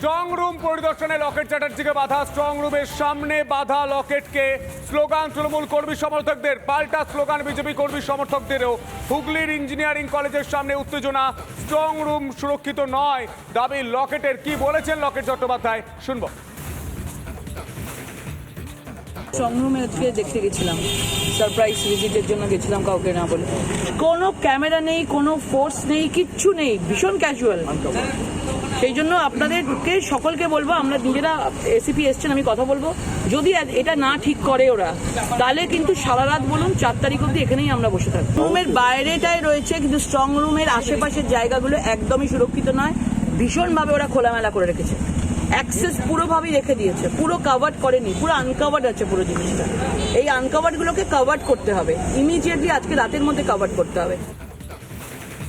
Strong room পরিদর্শনে লকেট চ্যাটার্জিকে বাধা। স্ট্রং রুমের সামনে বাধা লকেটকে স্লোগান তৃণমূল কর্মী সমর্থকদের, পাল্টা স্লোগান বিজেপি কর্মী সমর্থকদেরও। হুগলির ইঞ্জিনিয়ারিং কলেজের সামনে উত্তেজনা। স্ট্রং রুম সুরক্ষিত নয়। দাবি লকেটের কি বলেছেন লকেট চট্টোপাধ্যায়? শুনব। স্ট্রংরুমে আজকে দেখতে গেছিলাম। সারপ্রাইজ ভিজিটের জন্য গেছিলাম কাউকে না বলে। কোনো ক্যামেরা নেই, কোনো ফোর্স নেই, কিচ্ছু নেই। ভীষণ ক্যাজুয়াল সেই জন্য আপনাদেরকে সকলকে বলব আমরা নিজেরা এসিপি এসছেন আমি কথা বলব। যদি এটা না ঠিক করে ওরা তাহলে কিন্তু সারা রাত বলুন চার তারিখ অবধি এখানেই আমরা বসে থাকব। রুমের বাইরেটাই রয়েছে কিন্তু স্ট্রং রুমের আশেপাশের জায়গাগুলো একদমই সুরক্ষিত নয়। ভীষণভাবে ওরা খোলামেলা করে রেখেছে। অ্যাক্সেস পুরোভাবেই রেখে দিয়েছে পুরো কাভার্ড করেনি পুরো আনকাভার্ড আছে পুরো জিনিসটা। এই আনকাভার্ডগুলোকে কাভার্ড করতে হবে ইমিডিয়েটলি আজকে রাতের মধ্যে কাভার্ড করতে হবে।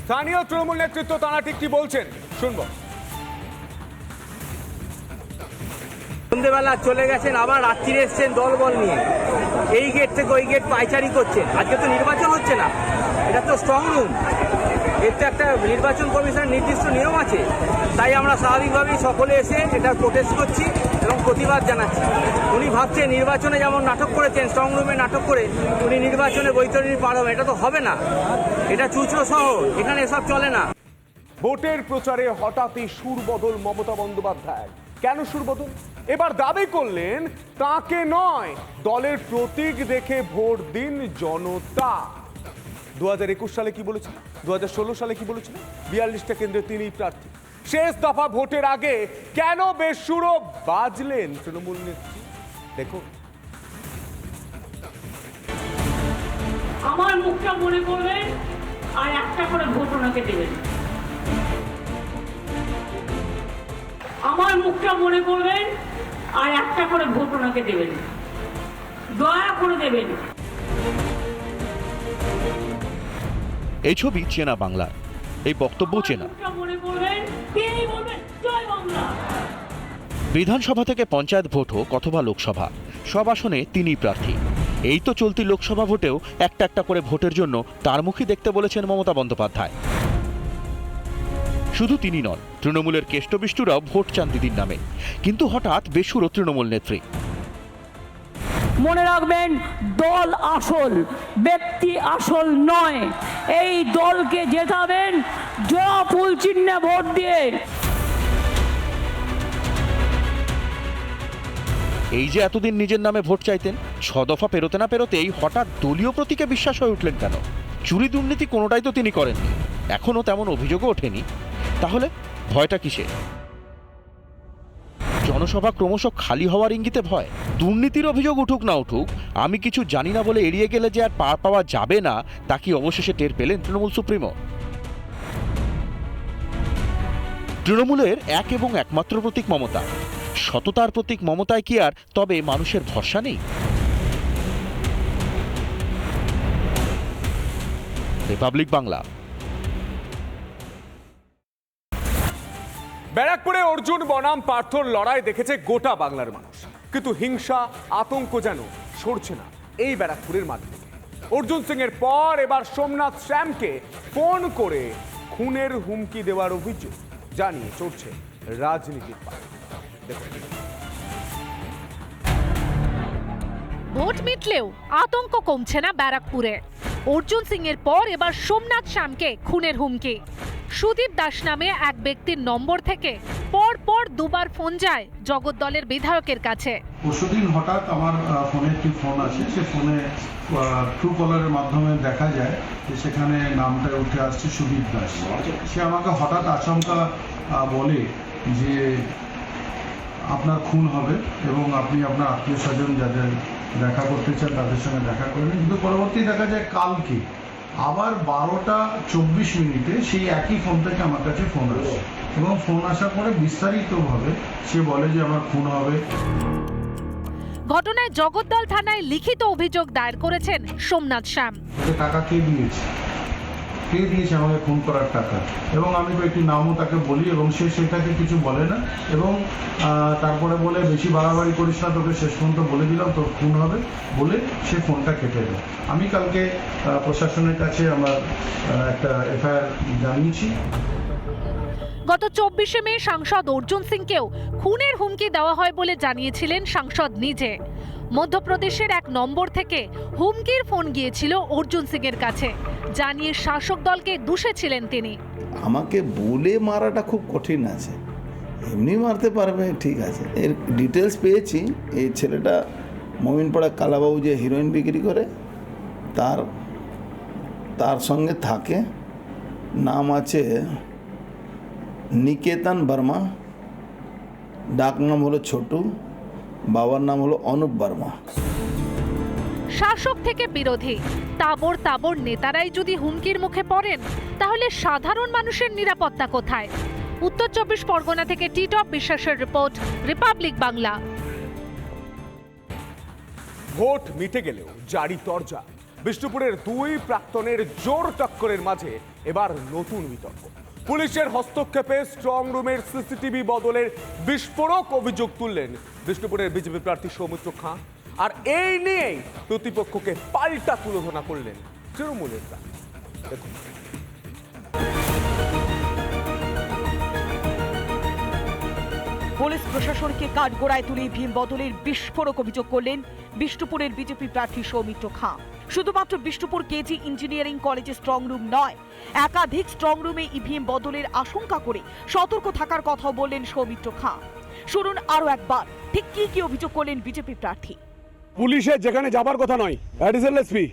স্থানীয় তৃণমূল নেতৃত্ব তারা ঠিক কি বলছেন? শুনব। সন্ধ্যেবেলা চলে গেছেন, আবার রাত্রিরে এসছেন দলবল নিয়ে। এই গেট থেকে ওই গেট পাইচারি করছেন। আজকে তো নির্বাচন হচ্ছে না। এটা তো স্ট্রং রুম এর তো একটা নির্বাচন কমিশনের নির্দিষ্ট নিয়ম আছে। তাই আমরা স্বাভাবিকভাবেই সকলে এসে এটা প্রোটেস্ট করছি এবং প্রতিবাদ জানাচ্ছি। উনি ভাবছেন নির্বাচনে যেমন নাটক করেছেন স্ট্রং রুমে নাটক করে উনি নির্বাচনে বৈতরণী পার হবেন। এটা তো হবে না। এটা চুচড়ো শহর। এখানে এসব চলে না। ভোটের প্রচারে হঠাৎই সুর বদল মমতা বন্দ্যোপাধ্যায়। কেন সুর এবার দাবি করলেন, তাকে নয়, দলের প্রতীক দেখে ভোট দিন জনতা। দু হাজার একুশ সালে কি বলেছিল? দু হাজার ষোলো সালে কি বলেছিল? বিয়াল্লিশটা কেন্দ্রে তিনি প্রার্থী। শেষ দফা ভোটের আগে কেন বেসুরো বাজলেন তৃণমূল নেত্রী? দেখো আমার মুখটা মনে করবেন আর একটা করে ভোট ওনাকে দেবেন। আমার মুখটা মনে করবেন আর একটা করে ভোট ওনাকে দেবেন। দয়া করে দেবেন। এই ছবি চেনা বাংলার এই বক্তব্য চেনা। তিনি বাংলা। বিধানসভা থেকে পঞ্চায়েত ভোট হোক অথবা লোকসভা সব আসনে তিনিই প্রার্থী। এই তো চলতি লোকসভা ভোটেও একটা একটা করে ভোটের জন্য তার মুখই দেখতে বলেছেন মমতা বন্দ্যোপাধ্যায়। শুধু তিনি নন তৃণমূলের কেষ্টবিষ্টুরাও ভোট চান দিদির নামে। কিন্তু হঠাৎ বেসুরো তৃণমূল নেত্রী। মনে রাখবেন দল আসল ব্যক্তি আসল নয়। এই দলকে জেতাবেন জয়া ফুল চিহ্নে ভোট দিয়ে। এই যে এতদিন নিজের নামে ভোট চাইতেন ছ দফা পেরোতে না পেরোতেই হঠাৎ দলীয় প্রতীকে বিশ্বাস হয়ে উঠলেন কেন? চুরি দুর্নীতি কোনোটাই তো তিনি করেননি। এখনও তেমন অভিযোগও ওঠেনি। তাহলে ভয়টা কিসে জনসভা ক্রমশ খালি হওয়ার ইঙ্গিতে ভয়। দুর্নীতির অভিযোগ উঠুক না উঠুক, আমি কিছু জানি না বলে এড়িয়ে গেলে যে আর পার পাওয়া যাবে না, তা কি অবশেষে টের পেলেন তৃণমূল সুপ্রিমো? তৃণমূলের এক এবং একমাত্র প্রতীক মমতা। সততার প্রতীক মমতায় কি আর তবে মানুষের ভরসা নেই? রিপাবলিক বাংলা। ব্যারাকপুরে অর্জুন, বনাম, পার্থর লড়াই দেখেছে গোটা বাংলার মানুষ। কিন্তু হিংসা, আতঙ্ক যেন সরছে না এই ব্যারাকপুরের থেকে অর্জুন সিং এর পর এবার সোমনাথ শ্যামকে ফোন করে খুনের হুমকি দেওয়ার অভিযোগ জানিয়ে চড়ছে রাজনীতির ভোট মিটলেও আতঙ্ক কমছে না ব্যারাকপুরে। অর্জুন সিং এর পর এবার সোমনাথ শ্যামকে খুনের হুমকি। সুদীপ দাস নামে এক ব্যক্তির নম্বর থেকে পর পর দুবার ফোন যায় জগৎ দলের বিধায়কের কাছে। পরশুদিন হঠাৎ আমার ফোনে একটি ফোন আসে। সে ফোনে ট্রু কলারের মাধ্যমে দেখা যায় যে সেখানে নামটা উঠে আসছে সুদীপ দাস। সে আমাকে হঠাৎ আহ, বলে যে আপনার খুন হবে এবং আপনি আপনার আত্মীয় স্বজন যাদের দেখা করতে চান তাদের সঙ্গে দেখা করবেন। কিন্তু পরবর্তী দেখা যায় কালকে আবার বারোটা চব্বিশ মিনিটে সেই একই ফোন থেকে আমার কাছে ফোন আসে। এবং ফোন আসার পরে বিস্তারিতভাবে সে বলে যে আমার খুন হবে। ঘটনায় জগদ্দল থানায় লিখিত অভিযোগ দায়ের করেছেন সোমনাথ শ্যাম। টাকা কে দিয়েছে? কে দিয়েছে আমাকে খুন করার টাকা? এবং আমি কয়েকটি নামও তাকে বলি এবং সে সেটাকে কিছু বলে না। এবং তারপরে বলে, বেশি বাড়াবাড়ি করিস না, তোকে শেষ পর্যন্ত বলে দিলাম, তোর খুন হবে। বলে সে ফোনটা কেটে দেয়। আমি কালকে প্রশাসনের কাছে আমার একটা এফআইআর জানিয়েছি। গত চব্বিশে মে সাংসদ অর্জুন সিংকেও খুনের হুমকি দেওয়া হয় বলে জানিয়েছিলেন সাংসদ নিজে। মধ্যপ্রদেশের এক নম্বর থেকে হুমকির ফোন গিয়েছিল অর্জুন সিং এর কাছে জানিয়ে শাসক দলকে দুষেছিলেন তিনি। আমাকে বলে মারাটা খুব কঠিন আছে। এমনি মারতে পারবে, ঠিক আছে। এর ডিটেলস পেয়েছি। এই ছেলেটা মমিনপাড়া কালাবাবু যে হিরোইন বিক্রি করে, তার তার সঙ্গে থাকে। নাম আছে নিকেতন বর্মা। ডাক নাম হলো ছোটু। বাবার নাম হলো অনুপ বর্মা। শাসক থেকে বিরোধী। তাবর তাবর নেতারাই যদি হুমকির মুখে পড়েন তাহলে সাধারণ মানুষের নিরাপত্তা কোথায়? উত্তর চব্বিশ পরগনা থেকে টিটপ বিশ্বাসের রিপোর্ট রিপাবলিক বাংলা। ভোট মিটে গেলেও জারি তরজা। বিষ্ণুপুরের দুই প্রাক্তনের জোর টক্করের মাঝে এবার নতুন বিতর্ক। পুলিশের হস্তক্ষেপে স্ট্রং রুমের সিসিটিভি বদলের বিস্ফোরক অভিযোগ তুললেন বিষ্ণুপুরের বিজেপি প্রার্থী সৌমিত্র খাঁ। আর এই নিয়েই প্রতিপক্ষকে পাল্টা তুলোধনা করলেন তৃণমূলের দেখুন। পুলিশ প্রশাসনকে কাঠগোড়ায় তুলে ভীম বদলের বিস্ফোরক অভিযোগ করলেন বিষ্ণুপুরের বিজেপি প্রার্থী সৌমিত্র খাঁ। শুধুমাত্র বিষ্ণুপুর কেজি ইঞ্জিনিয়ারিং কলেজে স্ট্রং রুম নয়। একাধিক স্ট্রং রুমে ইভিএম বদলের আশঙ্কা করে সতর্ক থাকার কথাও বললেন সৌমিত্র খাঁ। শুনুন আরও একবার, ঠিক কি কি অভিযোগ করলেন বিজেপি প্রার্থী? পুলিশের যেখানে যাবার কথা নয় অ্যাডিশনাল এসপি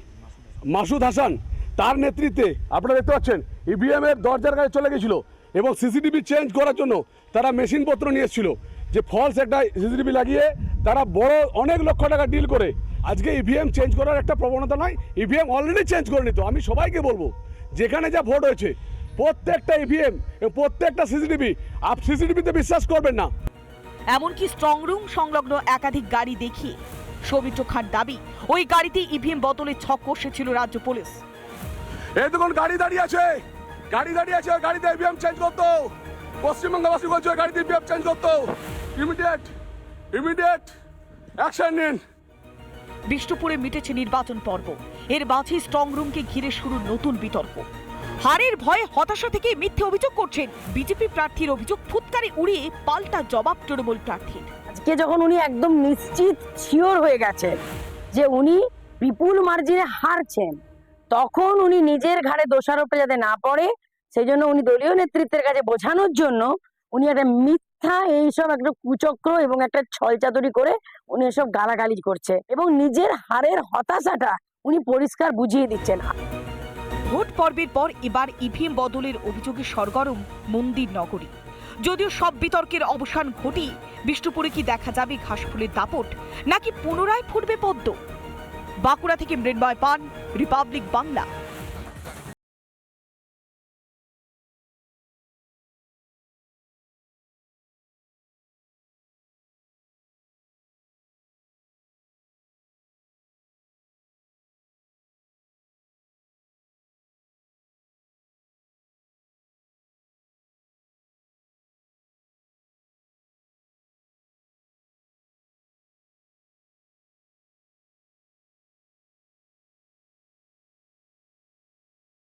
মাসুদ হাসান, তার নেতৃত্বে, আপনারা দেখতে পাচ্ছেন ইভিএম এর দরজার কাছে চলে গেছিল এবং সিসিটিভি চেঞ্জ করার জন্য তারা মেশিনপত্র নিয়ে এসেছিল। যে ফলস একটা সিসিটিভি লাগিয়ে তারা বড় অনেক লক্ষ টাকা ডিল করে আজকে ইভিএম চেঞ্জ করার একটা প্রবণতা নয় ইভিএম অলরেডি চেঞ্জ করে নিত। আমি সবাইকে বলব যেখানে যা ভোট হয়েছে প্রত্যেকটা ইভিএম প্রত্যেকটা সিসিটিভি আপ সিসিটিভিতে বিশ্বাস করবেন না। এমনকি স্ট্রং রুম সংলগ্ন একাধিক গাড়ি দেখিয়ে সৌমিত্র খান দাবি ওই গাড়িতে ইভিএম বদলের ছক কষেছিল রাজ্য পুলিশ। এই দেখুন গাড়ি দাঁড়িয়ে আছে। গাড়ি দাঁড়িয়ে আছে গাড়িতে ইভিএম চেঞ্জ করতো। পশ্চিমবঙ্গবাসী বলছে গাড়িতে ইভিএম চেঞ্জ করতো। ইমিডিয়েট ইমিডিয়েট অ্যাকশন নিন। বিষ্ণুপুরে মিটেছে নির্বাচন পর্ব। এর মাঝে স্ট্রং রুমকে ঘিরে শুরু নতুন বিতর্ক। হারের ভয়ে হতাশা থেকে মিথ্যে অভিযোগ করছেন বিজেপি প্রার্থীর অভিযোগ, ফুৎকারে উড়িয়ে পাল্টা জবাব তৃণমূল প্রার্থীর। আজকে যখন উনি একদম নিশ্চিত শিওর হয়ে গেছে যে উনি বিপুল মার্জিনে হারছেন, তখন উনি নিজের ঘাড়ে দোষারোপে যাতে না পড়ে, সেই জন্য উনি দলীয় নেতৃত্বের কাছে বোঝানোর জন্য উনি একটা মিথ্যা এইসব একটা কুচক্র এবং একটা ছলচাতুরি করে উনি এসব গালাগালি করছে এবং নিজের হারের হতাশাটা উনি পরিষ্কার বুঝিয়ে দিচ্ছেন। ভোট পর্বের পর এবার ইভিএম বদলের অভিযোগে সরগরম মন্দির নগরী। যদিও সব বিতর্কের অবসান ঘটিয়ে বিষ্ণুপুরে কি দেখা যাবে ঘাসফুলের দাপট, নাকি পুনরায় ফুটবে পদ্ম? বাঁকুড়া থেকে মৃন্ময় পান, রিপাবলিক বাংলা।